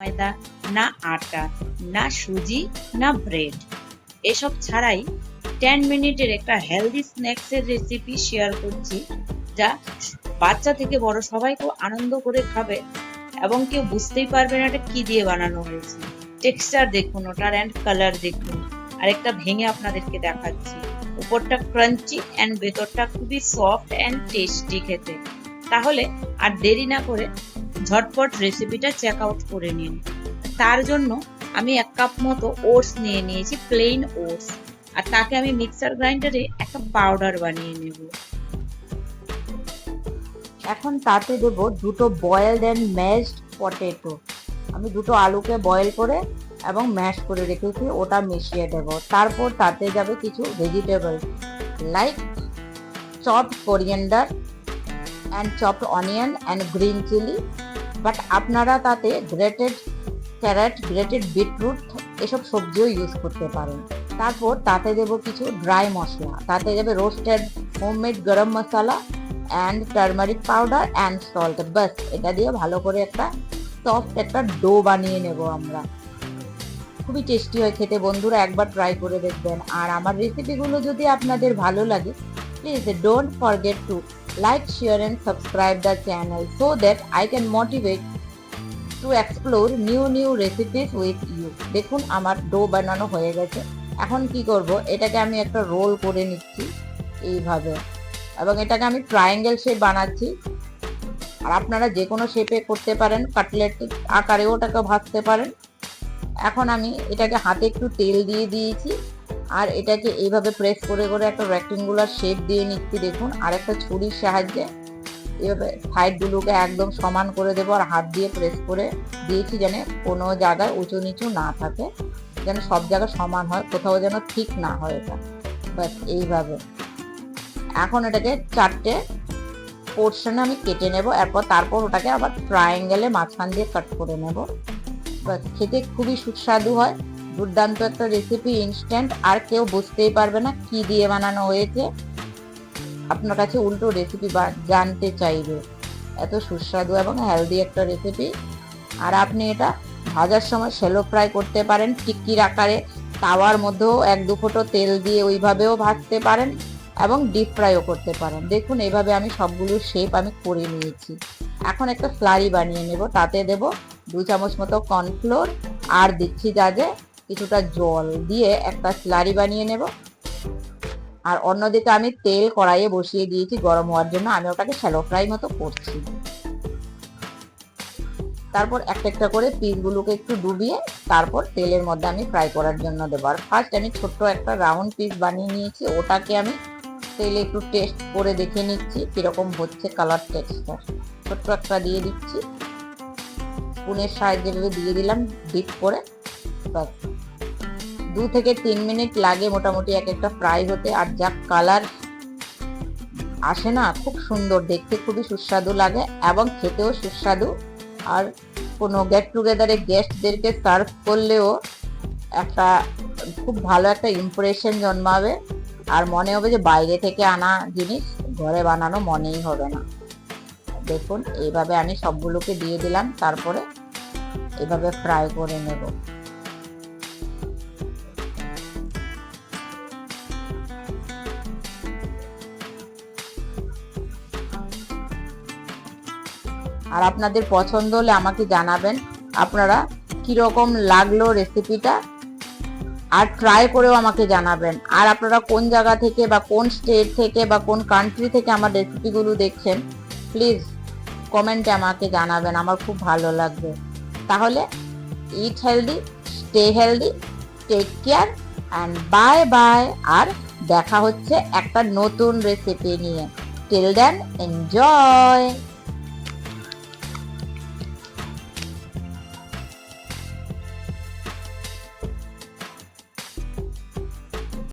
ময়দা, না আটা, না সুজি, না ব্রেড। এসব ছাড়াই টেন মিনিটের একটা হেলদি স্ন্যাক্সের রেসিপি শেয়ার করছি, যা বাচ্চা থেকে বড় সবাই খুব আনন্দ করে খাবে এবং কেউ বুঝতেই পারবে না এটা কি দিয়ে বানানো হয়েছে। টেক্সচার দেখুন, ওটার অ্যান্ড কালার দেখুন। আর একটা ভেঙে আপনাদেরকে দেখাচ্ছি। উপরটা ক্রাঞ্চি অ্যান্ড ভেতরটা খুবই সফট অ্যান্ড টেস্টি খেতে। তাহলে আর দেরি না করে ঝটপট রেসিপিটা চেক আউট করে নিন। তার জন্য আমি এক কাপ মতো ওটস নিয়ে নিয়েছি প্লেন ওটস আর তাকে আমি মিক্সার গ্রাইন্ডারে একটা পাউডার বানিয়ে নেব। এখন তাতে দেবো দুটো বয়েলড অ্যান্ড ম্যাশড পটেটো আমি দুটো আলুকে বয়েল করে এবং ম্যাশ করে রেখেছি, ওটা মিশিয়ে দেবো। তারপর তাতে যাবে কিছু vegetable like chopped coriander and chopped onion and green chilli but আপনারা তাতে গ্রেটেড ক্যারেট গ্রেটেড বিটরুট এসব সবজিও ইউজ করতে পারেন। তারপর তাতে দেবো কিছু ড্রাই মশলা। তাতে যাবে roasted homemade garam masala and turmeric powder and salt বাস এটা দিয়ে ভালো করে একটা সফট একটা ডো বানিয়ে নেব আমরা। খুবই টেস্টি হয় খেতে বন্ধুরা, একবার ট্রাই করে দেখবেন। আর আমার রেসিপিগুলো যদি আপনাদের ভালো লাগে please don't forget to like share and subscribe the channel so that I can motivate to explore new new recipes with you দেখুন, আমার ডো বানানো হয়ে গেছে। এখন কি করব? এটাকে আমি একটা রোল করে নিচ্ছি এইভাবে। এবং এটাকে আমি ট্রায়াঙ্গেল শেপ বানাচ্ছি। আর আপনারা যে কোনো শেপে করতে পারেন কাটলেট আকারেও ওটাকে ভাজতে পারেন। এখন আমি এটাকে হাতে একটু তেল দিয়ে দিয়েছি। আর এটাকে এইভাবে প্রেস করে করে একটা রেক্টেঙ্গুলার শেপ দিয়ে নিচ্ছি, দেখুন। আর একটা ছুরির সাহায্যে এভাবে সাইডগুলোকে একদম সমান করে দেবো আর হাত দিয়ে প্রেস করে দিয়েছি যেন কোনো জায়গায় উঁচু নিচু না থাকে, যেন সব জায়গায় সমান হয়, কোথাও যেন ঠিক না হয় এটা। ব্যাস, এইভাবে। এখন এটাকে চারটে পোর্শনে আমি কেটে নেব, এরপর তারপর ওটাকে আবার ট্রায়াঙ্গেলে মাঝখান দিয়ে কাট করে নেব। ব্যাস, খেতে খুবই সুস্বাদু হয়। দুর্দান্ত একটা রেসিপি ইনস্ট্যান্ট আর কেউ বুঝতেই পারবে না কি দিয়ে বানানো হয়েছে। আপনার কাছে উল্টো রেসিপি জানতে চাইবে। এত সুস্বাদু এবং হেলদি একটা রেসিপি আর আপনি এটা ভাজার সময় শ্যালো ফ্রাই করতে পারেন, টিক্কির আকারে তাওয়ার মধ্যেও এক দু ফোঁটো তেল দিয়ে ওইভাবেও ভাজতে পারেন এবং ডিপ ফ্রাইও করতে পারেন। দেখুন, এইভাবে আমি সবগুলো শেপ আমি করে নিয়েছি। এখন একটা ফ্লারি বানিয়ে নেব। তাতে দেব দু চামচ মতো কর্নফ্লোর আর দিচ্ছি যা যে কিছুটা জল দিয়ে একটা স্লারি বানিয়ে নেব। আর অন্যদিকে আমি তেল কড়াইয়ে বসিয়ে দিয়েছি গরম হওয়ার জন্য। আমি ওটাকে শ্যালো ফ্রাই মতো করছি। তারপর একটা একটা করে পিসগুলোকে একটু ডুবিয়ে তারপর তেলের মধ্যে আমি ফ্রাই করার জন্য দেবো। আর ফার্স্ট আমি ছোট্ট একটা রাউন্ড পিস বানিয়ে নিয়েছি। ওটাকে আমি তেলে একটু টেস্ট করে দেখে নিচ্ছি কীরকম হচ্ছে কালার টেক্সচার ছোট্ট একটা দিয়ে দিচ্ছি। স্পুনের সাহায্যে দিয়ে দিলাম ডিপ করে। ব্যাস। দু থেকে তিন মিনিট লাগে মোটামুটি এক একটা ফ্রাই হতে, আর যা কালার আসে না, খুব সুন্দর, দেখতে খুবই সুস্বাদু লাগে এবং খেতেও সুস্বাদু। আর কোনো গেট টুগেদারে গেস্টদেরকে সার্ভ করলেও একটা খুব ভালো একটা ইমপ্রেশন জন্মাবে। আর মনে হবে যে বাইরে থেকে আনা জিনিস, ঘরে বানানো মনেই হবে না। দেখুন, এইভাবে আমি সবগুলোকে দিয়ে দিলাম, তারপরে এভাবে ফ্রাই করে নেব। আর আপনাদের পছন্দ হলে আমাকে জানাবেন আপনারা কীরকম লাগল রেসিপিটা আর ট্রাই করেও আমাকে জানাবেন। আর আপনারা কোন জায়গা থেকে বা কোন স্টেট থেকে বা কোন কান্ট্রি থেকে আমার রেসিপিগুলো দেখছেন প্লিজ কমেন্টে আমাকে জানাবেন। আমার খুব ভালো লাগবে। তাহলে eat healthy stay healthy take care and bye bye আর দেখা হচ্ছে একটা নতুন রেসিপি নিয়ে। Till then enjoy